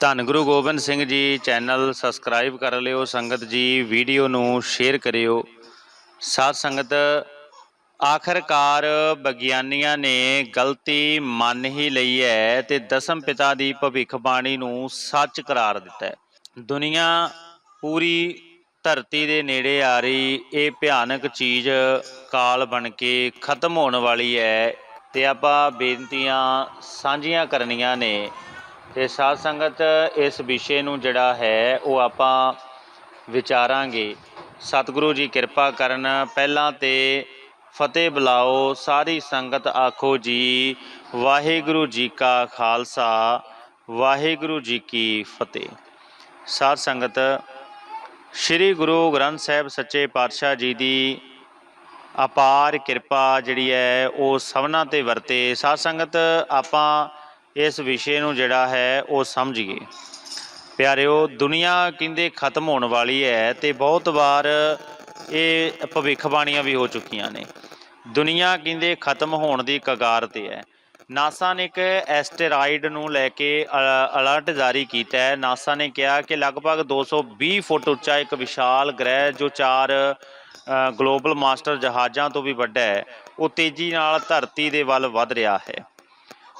ਧੰਨ Guru Gobind Singh ji, channel subscribe ਕਰ ਲਿਓ, ਸੰਗਤ ਜੀ ਵੀਡੀਓ ਨੂੰ ਸ਼ੇਅਰ ਕਰਿਓ। ਸਾਧ ਸੰਗਤ, ਆਖਰਕਾਰ ਵਿਗਿਆਨੀਆਂ ਨੇ ਗਲਤੀ ਮੰਨ ਹੀ ਲਈ ਹੈ ਤੇ ਦਸਮ ਪਿਤਾ ਦੀ ਭਵਿੱਖਬਾਣੀ ਨੂੰ ਸੱਚ ਕਰਾਰ ਦਿੱਤਾ ਹੈ। ਦੁਨੀਆ ਪੂਰੀ ਧਰਤੀ ਦੇ ਨੇੜੇ ਆ ਰਹੀ, ਇਹ ਭਿਆਨਕ ਚੀਜ਼ ਕਾਲ ਬਣ ਕੇ ਖਤਮ ਹੋਣ ਵਾਲੀ ਹੈ ਤੇ ਆਪਾਂ ਬੇਨਤੀਆਂ ਸਾਂਝੀਆਂ ਕਰਨੀਆਂ ਨੇ। ਤੇ ਸਾਧ ਸੰਗਤ ਇਸ ਵਿਸ਼ੇ ਨੂੰ ਜਿਹੜਾ ਹੈ, ਉਹ ਆਪਾਂ ਵਿਚਾਰਾਂਗੇ। ਸਤਿਗੁਰੂ ਜੀ ਕਿਰਪਾ ਕਰਨ, ਪਹਿਲਾਂ ਤੇ ਫਤਿਹ ਬੁਲਾਓ। ਸਾਰੀ ਸੰਗਤ ਆਖੋ ਜੀ, ਵਾਹਿਗੁਰੂ ਜੀ ਕਾ ਖਾਲਸਾ, ਵਾਹਿਗੁਰੂ ਜੀ ਕੀ ਫਤਿਹ। ਸਾਧ ਸੰਗਤ, ਸ੍ਰੀ ਗੁਰੂ ਗ੍ਰੰਥ ਸਾਹਿਬ ਸੱਚੇ ਪਾਤਸ਼ਾਹ ਜੀ ਦੀ ਅਪਾਰ ਕਿਰਪਾ ਜਿਹੜੀ ਹੈ, ਉਹ ਸਭਨਾਂ ਤੇ ਵਰਤੇ। ਸਾਧ ਸੰਗਤ, ਆਪਾਂ ਇਸ ਵਿਸ਼ੇ ਨੂੰ ਜਿਹੜਾ ਹੈ ਉਹ ਸਮਝੀਏ ਪਿਆਰਿਓ, ਦੁਨੀਆ ਕਹਿੰਦੇ ਖਤਮ ਹੋਣ ਵਾਲੀ ਹੈ ਤੇ ਬਹੁਤ ਵਾਰ ਇਹ ਭਵਿੱਖਬਾਣੀਆਂ ਵੀ ਹੋ ਚੁੱਕੀਆਂ ਨੇ। ਦੁਨੀਆ ਕਹਿੰਦੇ ਖਤਮ ਹੋਣ ਦੀ ਕਗਾਰ ਤੇ ਹੈ। ਨਾਸਾ ਨੇ ਇੱਕ ਐਸਟੇਰਾਇਡ ਨੂੰ ਲੈ ਕੇ ਅ- ਅਲਰਟ ਜਾਰੀ ਕੀਤਾ ਹੈ। ਨਾਸਾ ਨੇ ਕਿਹਾ ਕਿ ਲਗਭਗ 220 ਫੁੱਟ ਉੱਚਾ ਇੱਕ ਵਿਸ਼ਾਲ ਗ੍ਰਹਿ ਜੋ ਚਾਰ ਗਲੋਬਲ ਮਾਸਟਰ ਜਹਾਜ਼ਾਂ ਤੋਂ ਵੀ ਵੱਡਾ ਹੈ, ਉਹ ਤੇਜ਼ੀ ਨਾਲ ਧਰਤੀ ਦੇ ਵੱਲ ਵੱਧ ਰਿਹਾ ਹੈ।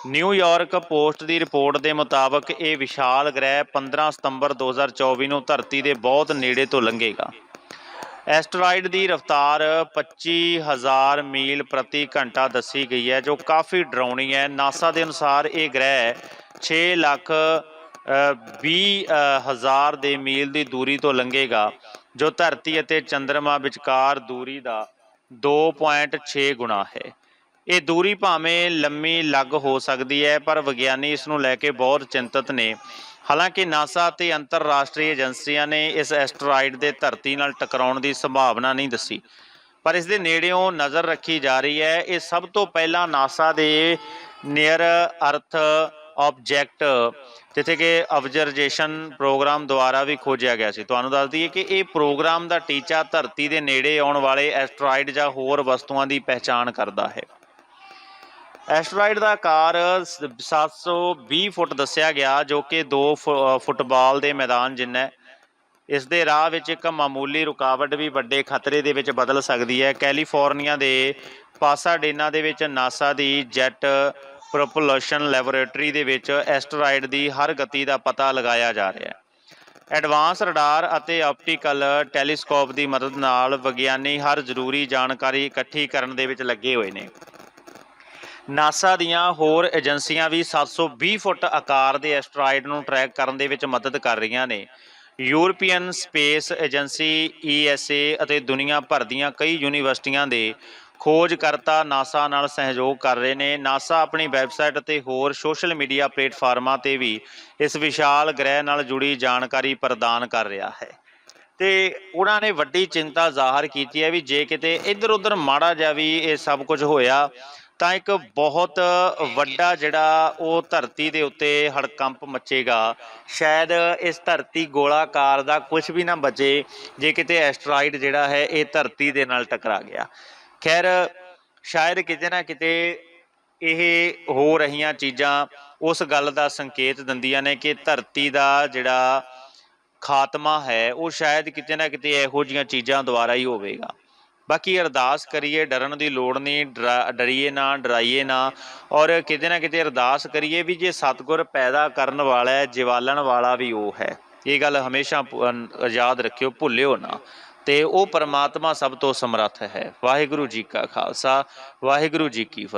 ਨਿਊਯਾਰਕ ਪੋਸਟ ਦੀ ਰਿਪੋਰਟ ਦੇ ਮੁਤਾਬਕ ਇਹ ਵਿਸ਼ਾਲ ਗ੍ਰਹਿ 15 ਸਤੰਬਰ 2024 ਨੂੰ ਧਰਤੀ ਦੇ ਬਹੁਤ ਨੇੜੇ ਤੋਂ ਲੰਘੇਗਾ। ਐਸਟਰੋਇਡ ਦੀ ਰਫ਼ਤਾਰ 25000 ਮੀਲ ਪ੍ਰਤੀ ਘੰਟਾ ਦੱਸੀ ਗਈ ਹੈ, ਜੋ ਕਾਫੀ ਡਰਾਉਣੀ ਹੈ। ਨਾਸਾ ਦੇ ਅਨੁਸਾਰ ਇਹ ਗ੍ਰਹਿ 6 ਲੱਖ 20 ਹਜ਼ਾਰ ਦੇ ਮੀਲ ਦੀ ਦੂਰੀ ਤੋਂ ਲੰਘੇਗਾ, ਜੋ ਧਰਤੀ ਅਤੇ ਚੰ드ਰਮਾ ਵਿਚਕਾਰ ਦੂਰੀ ਦਾ 2.6 ਗੁਣਾ ਹੈ। ਇਹ ਦੂਰੀ ਭਾਵੇਂ ਲੰਮੀ ਲੱਗ ਹੋ ਸਕਦੀ ਹੈ, ਪਰ ਵਿਗਿਆਨੀ ਇਸ ਨੂੰ ਲੈ ਕੇ ਬਹੁਤ ਚਿੰਤਤ ਨੇ। ਹਾਲਾਂਕਿ ਨਾਸਾ ਅਤੇ ਅੰਤਰਰਾਸ਼ਟਰੀ ਏਜੰਸੀਆਂ ਨੇ ਇਸ ਐਸਟਰੋਇਡ ਦੇ ਧਰਤੀ ਨਾਲ ਟਕਰਾਉਣ ਦੀ ਸੰਭਾਵਨਾ ਨਹੀਂ ਦੱਸੀ। ਪਰ ਇਸ ਦੇ ਨੇੜਿਓਂ ਨਜ਼ਰ ਰੱਖੀ ਜਾ ਰਹੀ ਹੈ, ਇਹ ਸਭ ਤੋਂ ਪਹਿਲਾਂ ਨਾਸਾ ਦੇ ਨੀਅਰ ਅਰਥ ਆਬਜੈਕਟ ਜਿੱਥੇ ਕਿ ਆਬਜ਼ਰਵੇਸ਼ਨ ਪ੍ਰੋਗਰਾਮ ਦੁਆਰਾ ਵੀ ਖੋਜਿਆ ਗਿਆ ਸੀ। ਤੁਹਾਨੂੰ ਦੱਸ ਦਈਏ ਕਿ ਇਹ ਪ੍ਰੋਗਰਾਮ ਦਾ ਟੀਚਾ ਧਰਤੀ ਦੇ ਨੇੜੇ ਆਉਣ ਵਾਲੇ ਐਸਟਰੋਇਡ ਜਾਂ ਹੋਰ ਵਸਤੂਆਂ ਦੀ ਪਹਿਚਾਣ ਕਰਦਾ ਹੈ। ਐਸਟਰੋਇਡ ਦਾ ਆਕਾਰ ਸ- 720 ਫੁੱਟ ਦੱਸਿਆ ਗਿਆ, ਜੋ ਕਿ 2 ਫੁੱਟਬਾਲ ਦੇ ਮੈਦਾਨ ਜਿੰਨਾ ਹੈ। ਇਸ ਦੇ ਰਾਹ ਵਿੱਚ ਇੱਕ ਮਾਮੂਲੀ ਰੁਕਾਵਟ ਵੀ ਵੱਡੇ ਖਤਰੇ ਦੇ ਵਿੱਚ ਬਦਲ ਸਕਦੀ ਹੈ। ਕੈਲੀਫੋਰਨੀਆ ਦੇ ਪਾਸਾਡੇਨਾ ਦੇ ਵਿੱਚ ਨਾਸਾ ਦੀ ਜੈਟ ਪ੍ਰੋਪਲਸ਼ਨ ਲੈਬੋਰੇਟਰੀ ਦੇ ਵਿੱਚ ਐਸਟਰੋਇਡ ਦੀ ਹਰ ਗਤੀ ਦਾ ਪਤਾ ਲਗਾਇਆ ਜਾ ਰਿਹਾ ਹੈ। ਐਡਵਾਂਸ ਰਡਾਰ ਅਤੇ ਆਪਟੀਕਲ ਟੈਲੀਸਕੋਪ ਦੀ ਮਦਦ ਨਾਲ ਵਿਗਿਆਨੀ ਹਰ ਜ਼ਰੂਰੀ ਜਾਣਕਾਰੀ ਇਕੱਠੀ ਕਰਨ ਦੇ ਵਿੱਚ ਲੱਗੇ ਹੋਏ ਨੇ। ਨਾਸਾ ਦੀਆਂ ਹੋਰ ਏਜੰਸੀਆਂ ਵੀ 720 ਫੁੱਟ ਆਕਾਰ ਦੇ ਐਸਟਰੋਇਡ ਨੂੰ ਟਰੈਕ ਕਰਨ ਦੇ ਵਿੱਚ ਮਦਦ ਕਰ ਰਹੀਆਂ ਨੇ। ਯੂਰਪੀਅਨ ਸਪੇਸ ਏਜੰਸੀ ESA ਅਤੇ ਦੁਨੀਆ ਭਰ ਦੀਆਂ ਕਈ ਯੂਨੀਵਰਸਿਟੀਆਂ ਦੇ ਖੋਜਕਰਤਾ ਨਾਸਾ ਨਾਲ ਸਹਿਯੋਗ ਕਰ ਰਹੇ ਨੇ। ਨਾਸਾ ਆਪਣੀ ਵੈਬਸਾਈਟ ਅਤੇ ਹੋਰ ਸੋਸ਼ਲ ਮੀਡੀਆ ਪਲੇਟਫਾਰਮਾਂ ਤੇ ਵੀ ਇਸ ਵਿਸ਼ਾਲ ਗ੍ਰਹਿ ਨਾਲ ਜੁੜੀ ਜਾਣਕਾਰੀ ਪ੍ਰਦਾਨ ਕਰ ਰਿਹਾ ਹੈ। ਤੇ ਉਹਨਾਂ ਨੇ ਵੱਡੀ ਚਿੰਤਾ ਜ਼ਾਹਰ ਕੀਤੀ ਹੈ ਵੀ ਜੇ ਕਿਤੇ ਇੱਧਰ ਉੱਧਰ ਮਾੜਾ ਜਿਹਾ ਵੀ ਇਹ ਸਭ ਕੁਝ ਹੋਇਆ ਤਾਂ ਇੱਕ ਬਹੁਤ ਵੱਡਾ ਜਿਹੜਾ ਉਹ ਧਰਤੀ ਦੇ ਉੱਤੇ ਹੜਕੰਪ ਮਚੇਗਾ। ਸ਼ਾਇਦ ਇਸ ਧਰਤੀ ਗੋਲਾਕਾਰ ਦਾ ਕੁਝ ਵੀ ਨਾ ਬਚੇ, ਜੇ ਕਿਤੇ ਐਸਟਰਾਇਡ ਜਿਹੜਾ ਹੈ ਇਹ ਧਰਤੀ ਦੇ ਨਾਲ ਟਕਰਾ ਗਿਆ। ਖੈਰ, ਸ਼ਾਇਦ ਕਿਤੇ ਨਾ ਕਿਤੇ ਇਹ ਹੋ ਰਹੀਆਂ ਚੀਜ਼ਾਂ ਉਸ ਗੱਲ ਦਾ ਸੰਕੇਤ ਦਿੰਦੀਆਂ ਨੇ ਕਿ ਧਰਤੀ ਦਾ ਜਿਹੜਾ ਖਾਤਮਾ ਹੈ, ਉਹ ਸ਼ਾਇਦ ਕਿਤੇ ਨਾ ਕਿਤੇ ਇਹੋ ਜੀਆਂ ਚੀਜ਼ਾਂ ਦੁਆਰਾ ਹੀ ਹੋਵੇਗਾ। ਬਾਕੀ ਅਰਦਾਸ ਕਰੀਏ, ਡਰਨ ਦੀ ਲੋੜ ਨਹੀਂ, ਡਰਾ- ਡਰੀਏ ਨਾ, ਡਰਾਈਏ ਨਾ ਔਰ ਕਿਤੇ ਨਾ ਕਿਤੇ ਅਰਦਾਸ ਕਰੀਏ ਵੀ ਜੇ ਸਤਿਗੁਰ ਪੈਦਾ ਕਰਨ ਵਾਲਾ ਹੈ, ਜਿਵਾਲਣ ਵਾਲਾ ਵੀ ਉਹ ਹੈ। ਇਹ ਗੱਲ ਹਮੇਸ਼ਾ ਯਾਦ ਰੱਖਿਓ, ਭੁੱਲਿਓ ਨਾ। ਤੇ ਉਹ ਪਰਮਾਤਮਾ ਸਭ ਤੋਂ ਸਮਰੱਥ ਹੈ। ਵਾਹਿਗੁਰੂ ਜੀ ਕਾ ਖਾਲਸਾ, ਵਾਹਿਗੁਰੂ ਜੀ ਕੀ ਫਤਿਹ।